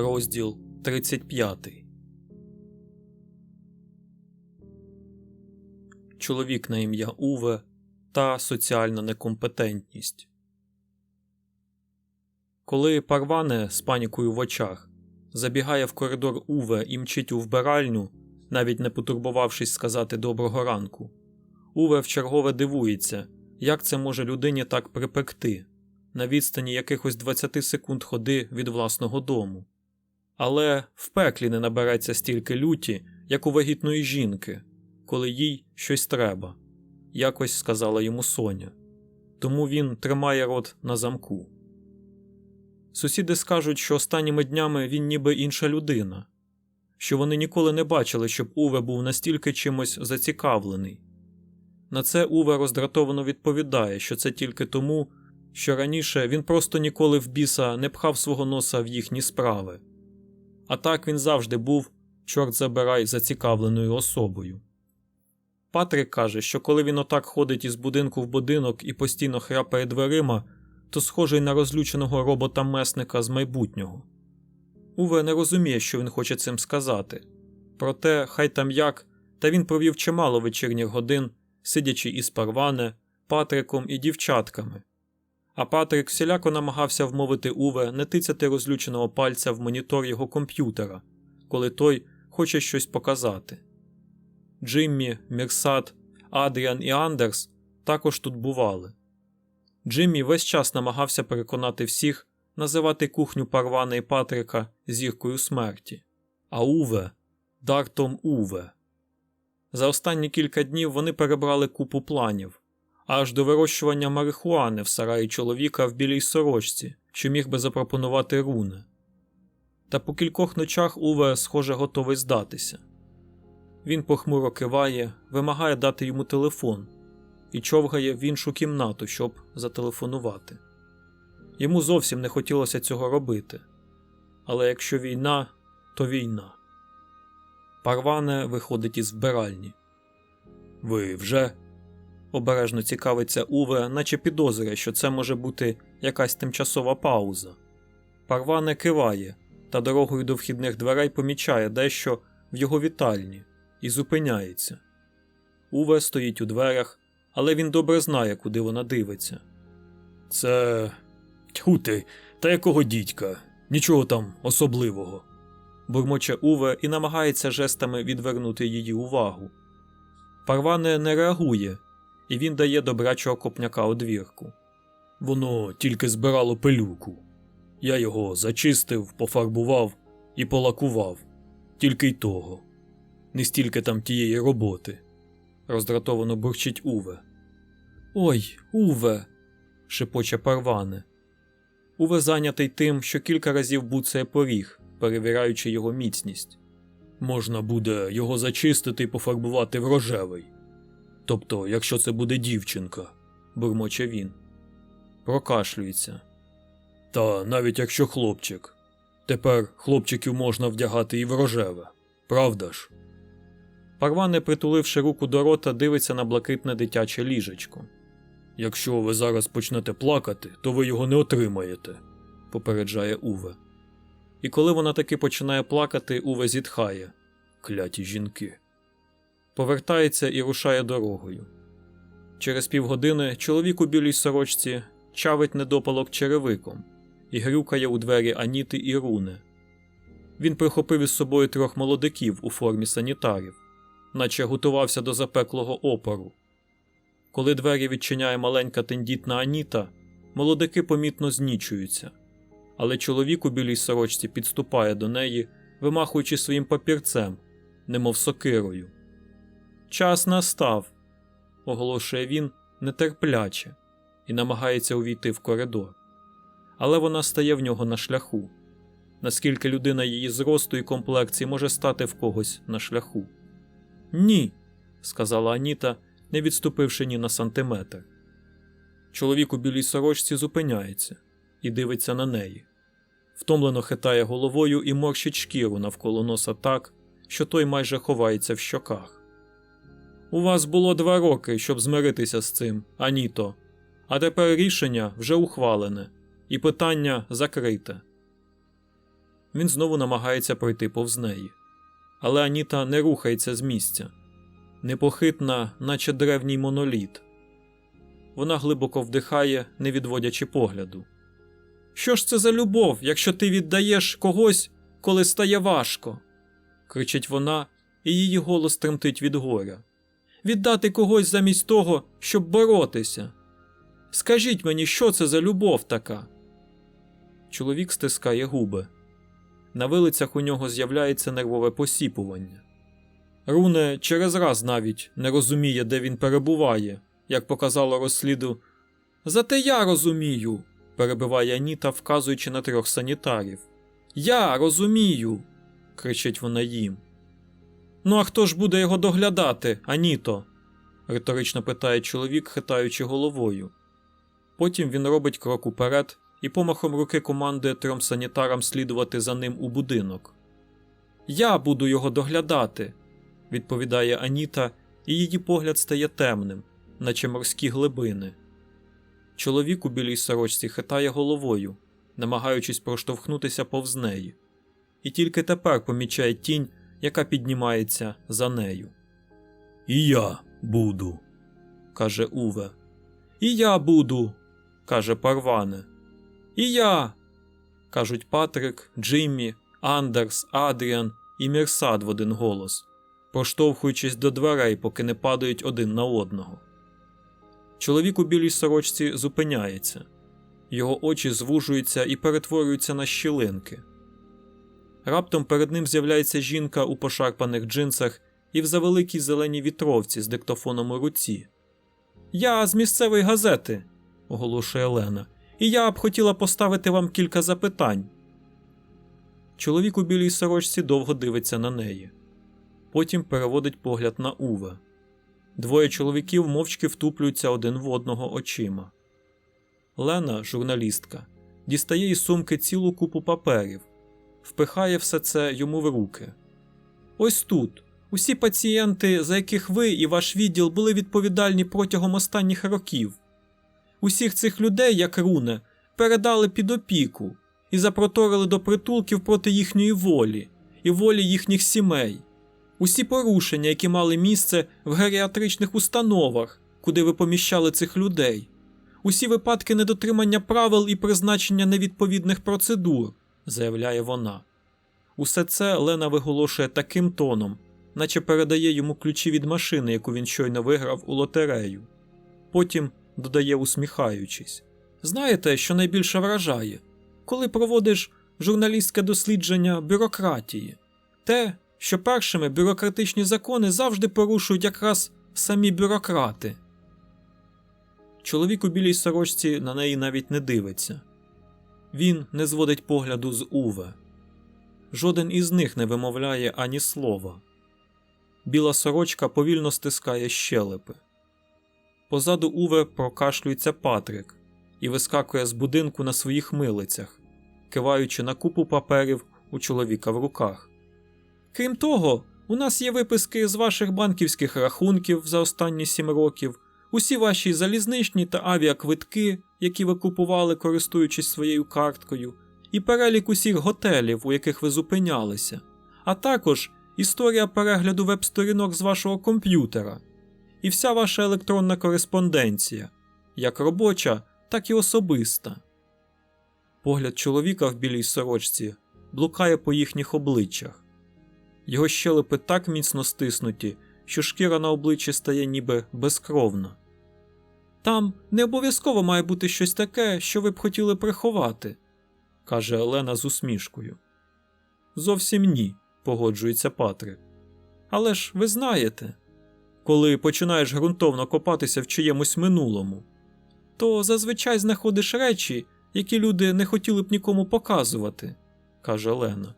Розділ 35 Чоловік на ім'я Уве та соціальна некомпетентність. Коли Парване з панікою в очах забігає в коридор Уве і мчить у вбиральню, навіть не потурбувавшись сказати доброго ранку, Уве вчергове дивується, як це може людині так припекти на відстані якихось 20 секунд ходи від власного дому. Але в пеклі не набереться стільки люті, як у вагітної жінки, коли їй щось треба, якось сказала йому Соня. Тому він тримає рот на замку. Сусіди скажуть, що останніми днями він ніби інша людина, що вони ніколи не бачили, щоб Уве був настільки чимось зацікавлений. На це Уве роздратовано відповідає, що це тільки тому, що раніше він просто ніколи в біса не пхав свого носа в їхні справи. А так він завжди був, чорт забирай, зацікавленою особою. Патрик каже, що коли він отак ходить із будинку в будинок і постійно хряпає дверима, то схожий на розлюченого робота-месника з майбутнього. Уве не розуміє, що він хоче цим сказати. Проте, хай там як, та він провів чимало вечірніх годин, сидячи із Парване, Патриком і дівчатками. А Патрик всіляко намагався вмовити Уве не тицяти розлюченого пальця в монітор його комп'ютера, коли той хоче щось показати. Джиммі, Мірсат, Адріан і Андерс також тут бували. Джиммі весь час намагався переконати всіх називати кухню Парвана і Патрика зіркою смерті, а Уве Дартом Уве. За останні кілька днів вони перебрали купу планів, аж до вирощування марихуани в сараї чоловіка в білій сорочці, що міг би запропонувати руне. Та по кількох ночах Уве, схоже, готовий здатися. Він похмуро киває, вимагає дати йому телефон і човгає в іншу кімнату, щоб зателефонувати. Йому зовсім не хотілося цього робити. Але якщо війна, то війна. Парване виходить із вбиральні. Ви вже? Обережно цікавиться Уве, наче підозрює, що це може бути якась тимчасова пауза. Парване киває та дорогою до вхідних дверей помічає дещо в його вітальні і зупиняється. Уве стоїть у дверях, але він добре знає, куди вона дивиться. Це. Тьху ти, та якого дідька, нічого там особливого. бурмоче Уве і намагається жестами відвернути її увагу. Парване не реагує, і він дає добрачого копняка одвірку. Воно тільки збирало пилюку. Я його зачистив, пофарбував і полакував, тільки й того. Не стільки там тієї роботи. роздратовано бурчить Уве. Ой, Уве. шепоче парване. Уве зайнятий тим, що кілька разів буцає поріг, перевіряючи його міцність. Можна буде його зачистити і пофарбувати в рожевий. Тобто, якщо це буде дівчинка, бурмоче він. Прокашлюється. Та навіть якщо хлопчик. Тепер хлопчиків можна вдягати і в рожеве, правда ж? Парване, притуливши руку до рота, дивиться на блакитне дитяче ліжечко. Якщо ви зараз почнете плакати, то ви його не отримаєте, попереджає Уве. І коли вона таки починає плакати, Уве зітхає кляті жінки. Повертається і рушає дорогою. Через півгодини чоловік у білій сорочці чавить недопалок черевиком і грюкає у двері Аніти і Руни. Він прихопив із собою трьох молодиків у формі санітарів, наче готувався до запеклого опору. Коли двері відчиняє маленька тендітна Аніта, молодики помітно знічуються, але чоловік у білій сорочці підступає до неї, вимахуючи своїм папірцем, немов сокирою. Час настав, оголошує він нетерпляче і намагається увійти в коридор. Але вона стає в нього на шляху. Наскільки людина її зросту і комплекції може стати в когось на шляху? Ні, сказала Аніта, не відступивши ні на сантиметр. Чоловік у білій сорочці зупиняється і дивиться на неї. Втомлено хитає головою і морщить шкіру навколо носа так, що той майже ховається в щоках. У вас було два роки, щоб змиритися з цим, Аніто, а тепер рішення вже ухвалене, і питання закрите. він знову намагається пройти повз неї. Але Аніта не рухається з місця, непохитна, наче древній моноліт. Вона глибоко вдихає, не відводячи погляду. Що ж це за любов, якщо ти віддаєш когось, коли стає важко? кричить вона, і її голос тремтить від горя. Віддати когось замість того, щоб боротися. Скажіть мені, що це за любов така? Чоловік стискає губи. На вилицях у нього з'являється нервове посіпування. Руне через раз навіть не розуміє, де він перебуває, як показало розсліду. Зате я розумію, перебиває Аніта, вказуючи на трьох санітарів. Я розумію. кричить вона їм. Ну, а хто ж буде його доглядати, Аніто? риторично питає чоловік, хитаючи головою. Потім він робить крок уперед і помахом руки командує трьом санітарам слідувати за ним у будинок. Я буду його доглядати, відповідає Аніта, і її погляд стає темним, наче морські глибини. Чоловік у білій сорочці хитає головою, намагаючись проштовхнутися повз неї, і тільки тепер помічає тінь, яка піднімається за нею. І я буду, каже Уве. І я буду, каже Парване. І я. кажуть Патрик, Джиммі, Андерс, Адріан і Мірсад в один голос, поштовхуючись до дверей, поки не падають один на одного. Чоловік у білій сорочці зупиняється, його очі звужуються і перетворюються на щілинки. Раптом перед ним з'являється жінка у пошарпаних джинсах і в завеликій зеленій вітровці з диктофоном у руці. Я з місцевої газети, оголошує Лена, і я б хотіла поставити вам кілька запитань. Чоловік у білій сорочці довго дивиться на неї. Потім переводить погляд на Уве. Двоє чоловіків мовчки втуплюються один в одного очима. Лена, журналістка, дістає із сумки цілу купу паперів, впихає все це йому в руки. Ось тут. Усі пацієнти, за яких ви і ваш відділ були відповідальні протягом останніх років. Усіх цих людей, як руне, передали під опіку і запроторили до притулків проти їхньої волі і волі їхніх сімей. Усі порушення, які мали місце в геріатричних установах, куди ви поміщали цих людей, усі випадки недотримання правил і призначення невідповідних процедур, заявляє вона. Усе це Лена виголошує таким тоном, наче передає йому ключі від машини, яку він щойно виграв у лотерею. Потім додає, усміхаючись. Знаєте, що найбільше вражає, коли проводиш журналістське дослідження бюрократії? Те, що першими бюрократичні закони завжди порушують якраз самі бюрократи. Чоловік у білій сорочці на неї навіть не дивиться. Він не зводить погляду з Уве. Жоден із них не вимовляє ані слова. Біла сорочка повільно стискає щелепи. Позаду Уве прокашлюється Патрик і вискакує з будинку на своїх милицях, киваючи на купу паперів у чоловіка в руках. Крім того, у нас є виписки з ваших банківських рахунків за останні сім років, усі ваші залізничні та авіаквитки, які ви купували, користуючись своєю карткою, і перелік усіх готелів, у яких ви зупинялися, а також історія перегляду веб-сторінок з вашого комп'ютера, і вся ваша електронна кореспонденція, як робоча, так і особиста. Погляд чоловіка в білій сорочці блукає по їхніх обличчях. Його щелепи так міцно стиснуті, що шкіра на обличчі стає ніби безкровна. Там не обов'язково має бути щось таке, що ви б хотіли приховати, каже Олена з усмішкою. Зовсім ні, погоджується Патрик. Але ж ви знаєте, коли починаєш ґрунтовно копатися в чиємусь минулому, то зазвичай знаходиш речі, які люди не хотіли б нікому показувати, каже Лена.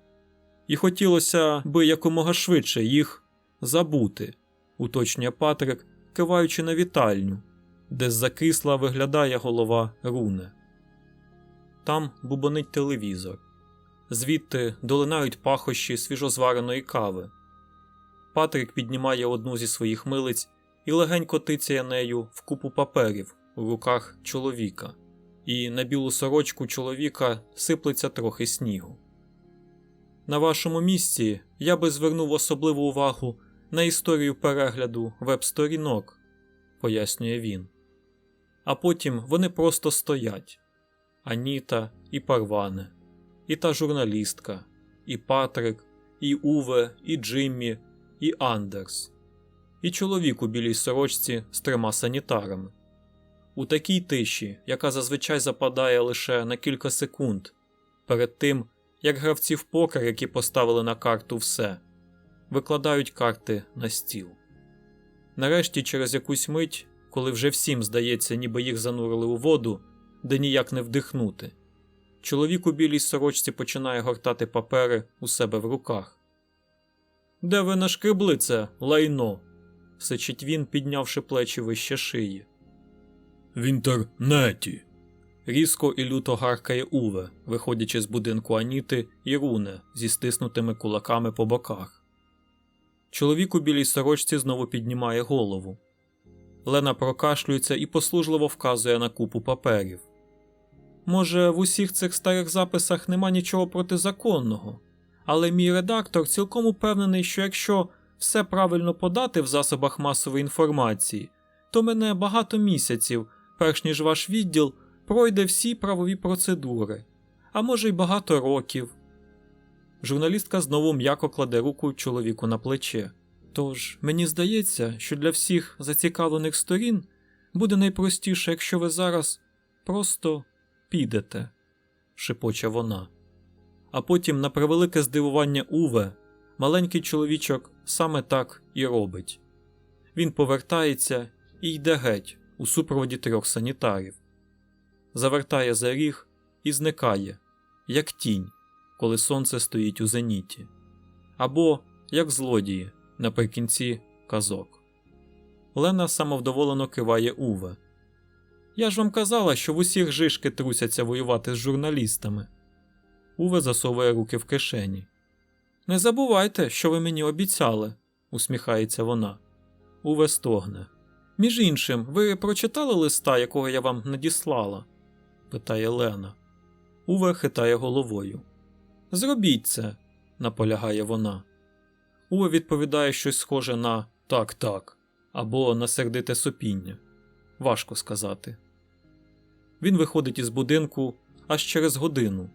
І хотілося би якомога швидше їх забути, уточнює Патрик, киваючи на вітальню, де закисла виглядає голова руне. Там бубонить телевізор, звідти долинають пахощі свіжозвареної кави. Патрик піднімає одну зі своїх милиць і легенько тицяє нею в купу паперів у руках чоловіка, і на білу сорочку чоловіка сиплеться трохи снігу. На вашому місці я би звернув особливу увагу на історію перегляду веб-сторінок, пояснює він. А потім вони просто стоять: Аніта і Парване, і та журналістка, і Патрик, і Уве, і Джиммі, і Андерс, і чоловік у білій сорочці з трьома санітарами. У такій тиші, яка зазвичай западає лише на кілька секунд, перед тим як гравці в покер, які поставили на карту все, викладають карти на стіл. Нарешті, через якусь мить, коли вже всім здається, ніби їх занурили у воду, де ніяк не вдихнути, чоловік у білій сорочці починає гортати папери у себе в руках. Де ви нашкребли це, лайно? сичить він, піднявши плечі вище шиї. В інтернеті. Різко і люто гаркає Уве, виходячи з будинку Аніти і Руне зі стиснутими кулаками по боках. Чоловік у білій сорочці знову піднімає голову. Лена прокашлюється і послужливо вказує на купу паперів. Може, в усіх цих старих записах нема нічого протизаконного, але мій редактор цілком упевнений, що якщо все правильно подати в засобах масової інформації, то мене багато місяців, перш ніж ваш відділ пройде всі правові процедури, а може й багато років. Журналістка знову м'яко кладе руку чоловіку на плече. Тож мені здається, що для всіх зацікавлених сторін буде найпростіше, якщо ви зараз просто підете, шепоче вона. А потім, на превелике здивування Уве, маленький чоловічок саме так і робить. Він повертається і йде геть у супроводі трьох санітарів, завертає за ріг і зникає, як тінь, коли сонце стоїть у зеніті, або як злодії наприкінці казок. Лена самовдоволено киває Уве. Я ж вам казала, що в усіх жишки трусяться воювати з журналістами. Уве засовує руки в кишені. Не забувайте, що ви мені обіцяли, усміхається вона. Уве стогне. Між іншим, ви прочитали листа, якого я вам надіслала? питає Лена. Уве хитає головою. Зробіть це, наполягає вона. Уве відповідає щось схоже на так, так або на сердите сопіння. Важко сказати. Він виходить із будинку аж через годину,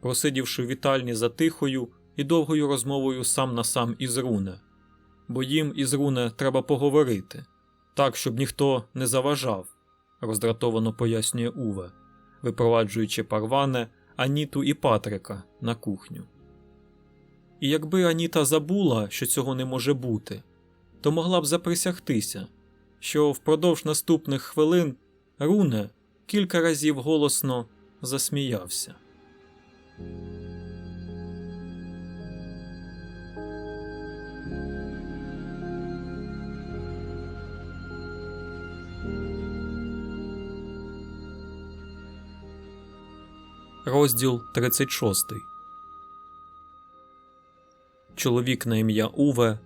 просидівши в вітальні за тихою і довгою розмовою сам на сам із Руне, бо їм із Руне треба поговорити, так, щоб ніхто не заважав, роздратовано пояснює Уве, випроваджуючи парване, Аніту і Патрика на кухню. І якби Аніта забула, що цього не може бути, то могла б заприсягтися, що впродовж наступних хвилин Руне кілька разів голосно засміявся. Розділ 36 Чоловік на ім'я Уве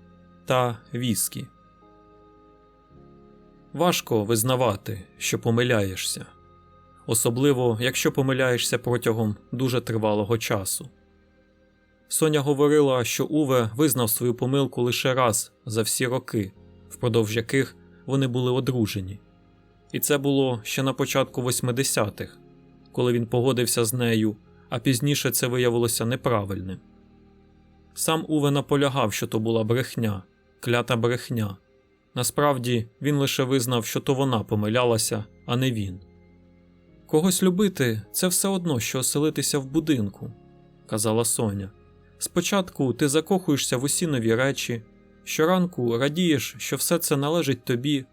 та Віскі. Важко визнавати, що помиляєшся, особливо якщо помиляєшся протягом дуже тривалого часу. Соня говорила, що Уве визнав свою помилку лише раз за всі роки, впродовж яких вони були одружені, і це було ще на початку 80-х, коли він погодився з нею, а пізніше це виявилося неправильним. Сам Уве наполягав, що то була брехня, клята брехня. Насправді він лише визнав, що то вона помилялася, а не він. Когось любити це все одно, що оселитися в будинку, казала Соня. Спочатку ти закохуєшся в усі нові речі, щоранку радієш, що все це належить тобі,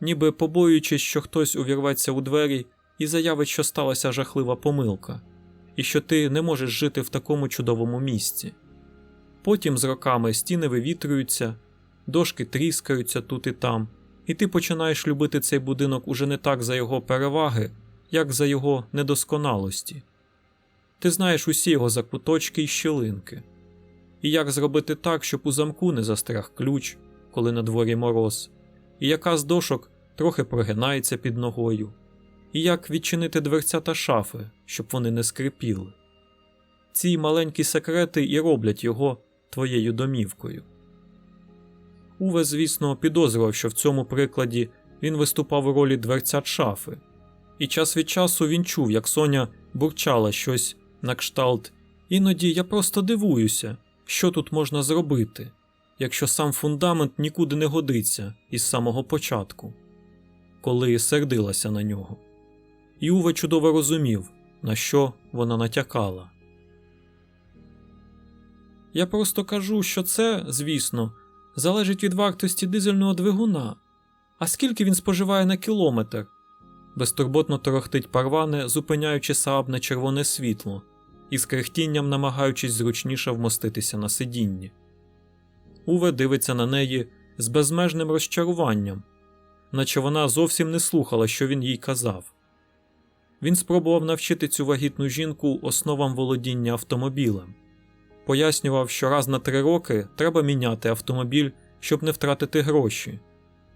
ніби побоюючись, що хтось увірветься у двері і заявить, що сталася жахлива помилка, і що ти не можеш жити в такому чудовому місці. Потім з роками стіни вивітрюються, дошки тріскаються тут і там, і ти починаєш любити цей будинок уже не так за його переваги, як за його недосконалості. Ти знаєш усі його закуточки й щілинки, і як зробити так, щоб у замку не застряг ключ, коли на дворі мороз, і яка з дошок трохи прогинається під ногою, і як відчинити дверця та шафи, щоб вони не скрипіли. ці маленькі секрети і роблять його твоєю домівкою. Уве, звісно, підозрював, що в цьому прикладі він виступав у ролі дверцят шафи, і час від часу він чув, як Соня бурчала щось на кшталт. Іноді я просто дивуюся, що тут можна зробити, якщо сам фундамент нікуди не годиться із самого початку, коли сердилася на нього. І Уве чудово розумів, на що вона натякала. Я просто кажу, що це, звісно, залежить від вартості дизельного двигуна. А скільки він споживає на кілометр? Безтурботно торохтить парване, зупиняючи Сааб на червоне світло і з крехтінням намагаючись зручніше вмоститися на сидінні. Уве дивиться на неї з безмежним розчаруванням, наче вона зовсім не слухала, що він їй казав. Він спробував навчити цю вагітну жінку основам володіння автомобілем, пояснював, що раз на три роки треба міняти автомобіль, щоб не втратити гроші.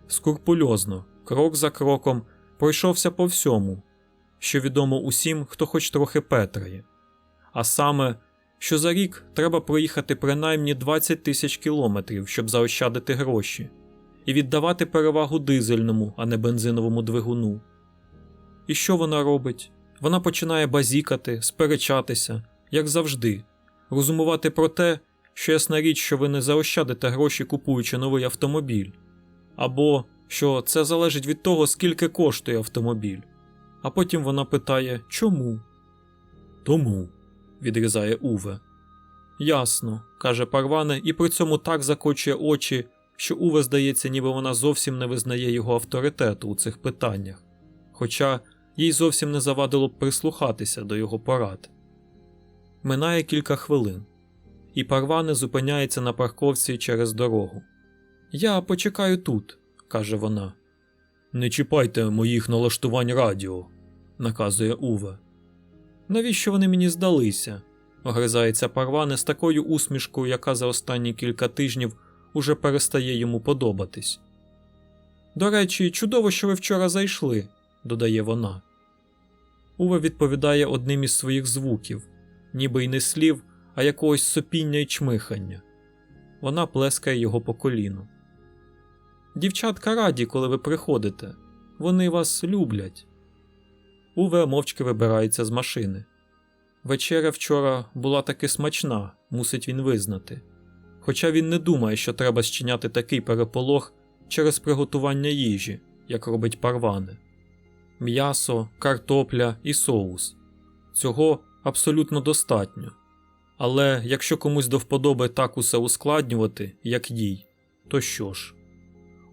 Скурпульозно, крок за кроком, пройшовся по всьому, що відомо усім, хто хоч трохи петрає. А саме, що за рік треба проїхати принаймні 20 тисяч кілометрів, щоб заощадити гроші, і віддавати перевагу дизельному, а не бензиновому двигуну. І що вона робить? Вона починає базікати, сперечатися, як завжди, розумувати про те, що ясна річ, що ви не заощадите гроші, купуючи новий автомобіль, або що це залежить від того, скільки коштує автомобіль. А потім вона питає чому? Тому, відрізає Уве. Ясно, каже Парване, і при цьому так закочує очі, що Уве здається, ніби вона зовсім не визнає його авторитету у цих питаннях, хоча їй зовсім не завадило б прислухатися до його порад. Минає кілька хвилин, і Парване зупиняється на парковці через дорогу. Я почекаю тут, каже вона. Не чіпайте моїх налаштувань радіо, наказує Уве. Навіщо вони мені здалися? огризається Парване з такою усмішкою, яка за останні кілька тижнів уже перестає йому подобатись. До речі, чудово, що ви вчора зайшли, додає вона. Уве відповідає одним із своїх звуків, ніби й не слів, а якогось сопіння й чмихання. Вона плескає його по коліну. Дівчатка раді, коли ви приходите. Вони вас люблять. Уве мовчки вибирається з машини. Вечеря вчора була таки смачна, мусить він визнати. Хоча він не думає, що треба щиняти такий переполох через приготування їжі, як робить парване. М'ясо, картопля і соус. Цього абсолютно достатньо. Але якщо комусь до вподоби так усе ускладнювати, як їй, то що ж?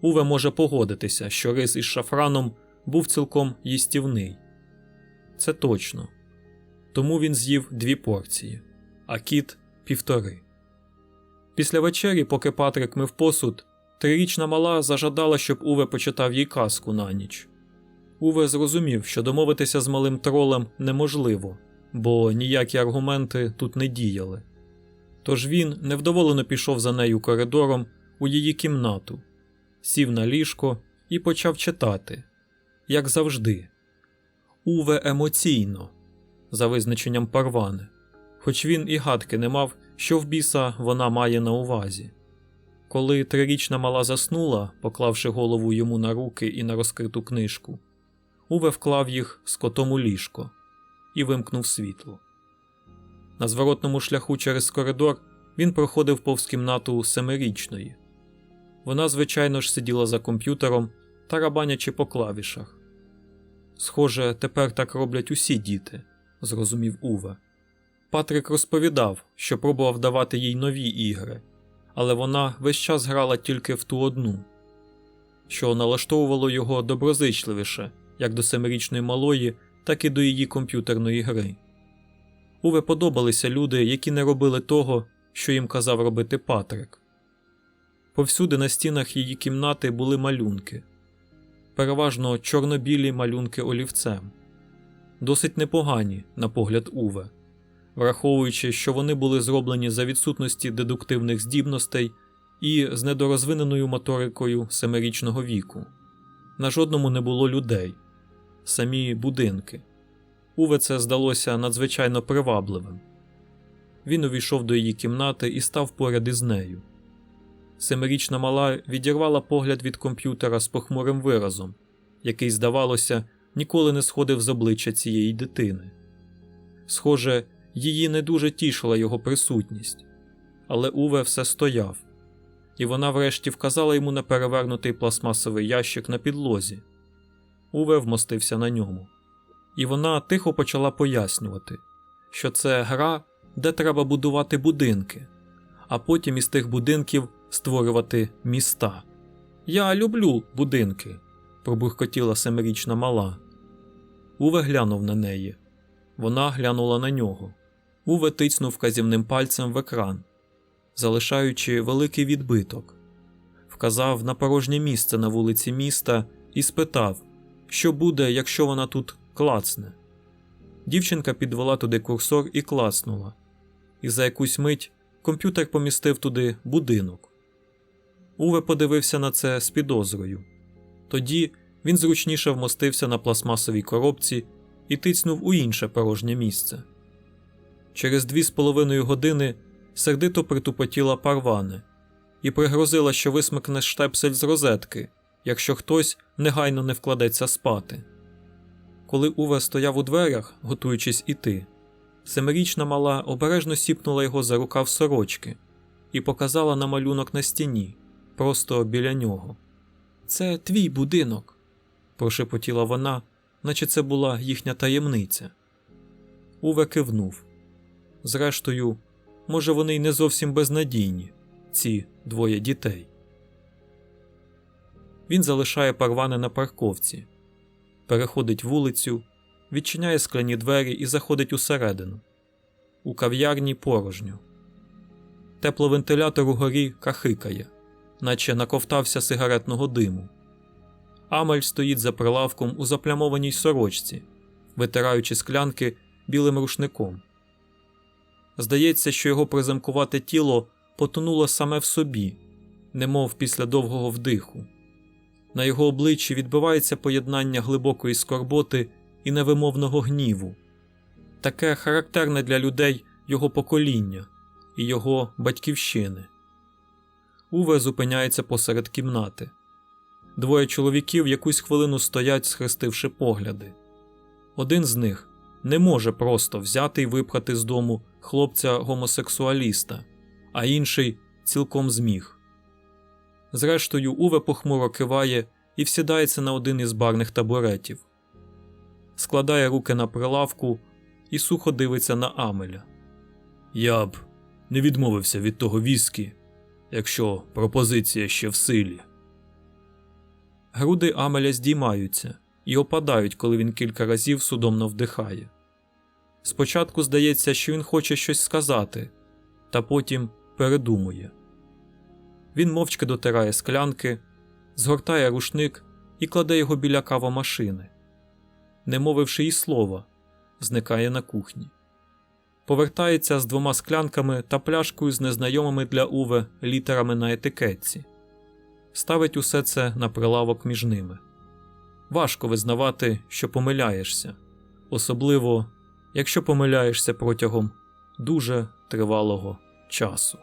Уве може погодитися, що рис із шафраном був цілком їстівний. Це точно. Тому він з'їв дві порції, а кіт півтори. Після вечері, поки Патрик мив посуд, трирічна мала зажадала, щоб Уве почитав їй казку на ніч. Уве зрозумів, що домовитися з малим тролем неможливо, бо ніякі аргументи тут не діяли. Тож він невдоволено пішов за нею коридором у її кімнату, сів на ліжко і почав читати, як завжди. Уве емоційно, за визначенням парване, хоч він і гадки не мав, що в біса вона має на увазі. Коли трирічна мала заснула, поклавши голову йому на руки і на розкриту книжку, Уве вклав їх з котом у ліжко і вимкнув світло. На зворотному шляху через коридор він проходив повз кімнату семирічної. Вона, звичайно ж, сиділа за комп'ютером, тарабанячи по клавішах. Схоже, тепер так роблять усі діти, зрозумів Уве. Патрик розповідав, що пробував давати їй нові ігри, але вона весь час грала тільки в ту одну, що налаштовувало його доброзичливіше як до семирічної малої, так і до її комп'ютерної гри. Уве подобалися люди, які не робили того, що їм казав робити Патрик. Повсюди на стінах її кімнати були малюнки, переважно чорно-білі малюнки олівцем, досить непогані, на погляд Уве, враховуючи, що вони були зроблені за відсутності дедуктивних здібностей і з недорозвиненою моторикою семирічного віку. На жодному не було людей, самі будинки. Уве це здалося надзвичайно привабливим. він увійшов до її кімнати і став поряд із нею. Семирічна мала відірвала погляд від комп'ютера з похмурим виразом, який, здавалося, ніколи не сходив з обличчя цієї дитини. Схоже, її не дуже тішила його присутність, але Уве все стояв, і вона врешті вказала йому на перевернутий пластмасовий ящик на підлозі. Уве вмостився на ньому, і вона тихо почала пояснювати, що це гра, де треба будувати будинки, а потім із тих будинків створювати міста. Я люблю будинки, пробуркотіла семирічна мала. Уве глянув на неї. Вона глянула на нього. Уве тицнув вказівним пальцем в екран, залишаючи великий відбиток. Вказав на порожнє місце на вулиці міста і спитав, що буде, якщо вона тут клацне. Дівчинка підвела туди курсор і клацнула, і за якусь мить комп'ютер помістив туди будинок. Уве подивився на це з підозрою. Тоді він зручніше вмостився на пластмасовій коробці і тицнув у інше порожнє місце. Через дві з половиною години сердито притупотіла парване і пригрозила, що висмикне штепсель з розетки, якщо хтось негайно не вкладеться спати. Коли Уве стояв у дверях, готуючись іти, семирічна мала обережно сіпнула його за рукав сорочки і показала на малюнок на стіні, просто біля нього. Це твій будинок, прошепотіла вона, наче це була їхня таємниця. Уве кивнув. Зрештою, може, вони й не зовсім безнадійні, ці двоє дітей. Він залишає парвани на парковці, переходить вулицю, відчиняє скляні двері і заходить усередину. У кав'ярні порожньо. Тепловентилятор угорі кахикає, наче наковтався сигаретного диму. Амаль стоїть за прилавком у заплямованій сорочці, витираючи склянки білим рушником. Здається, що його приземкувате тіло потонуло саме в собі, немов після довгого вдиху. На його обличчі відбивається поєднання глибокої скорботи і невимовного гніву, таке характерне для людей його покоління і його батьківщини. Уве зупиняється посеред кімнати. Двоє чоловіків якусь хвилину стоять, схрестивши погляди. Один з них не може просто взяти і випхати з дому хлопця гомосексуаліста, а інший цілком зміг. Зрештою, Уве похмуро киває і всідається на один із барних табуретів, складає руки на прилавку і сухо дивиться на Амеля. Я б не відмовився від того віскі, якщо пропозиція ще в силі. Груди Амеля здіймаються і опадають, коли він кілька разів судомно вдихає. Спочатку здається, що він хоче щось сказати, та потім передумує. Він мовчки дотирає склянки, згортає рушник і кладе його біля кавомашини. Не мовивши й слова, зникає на кухні. Повертається з двома склянками та пляшкою з незнайомими для Уве літерами на етикетці. Ставить усе це на прилавок між ними. Важко визнавати, що помиляєшся, особливо якщо помиляєшся протягом дуже тривалого часу.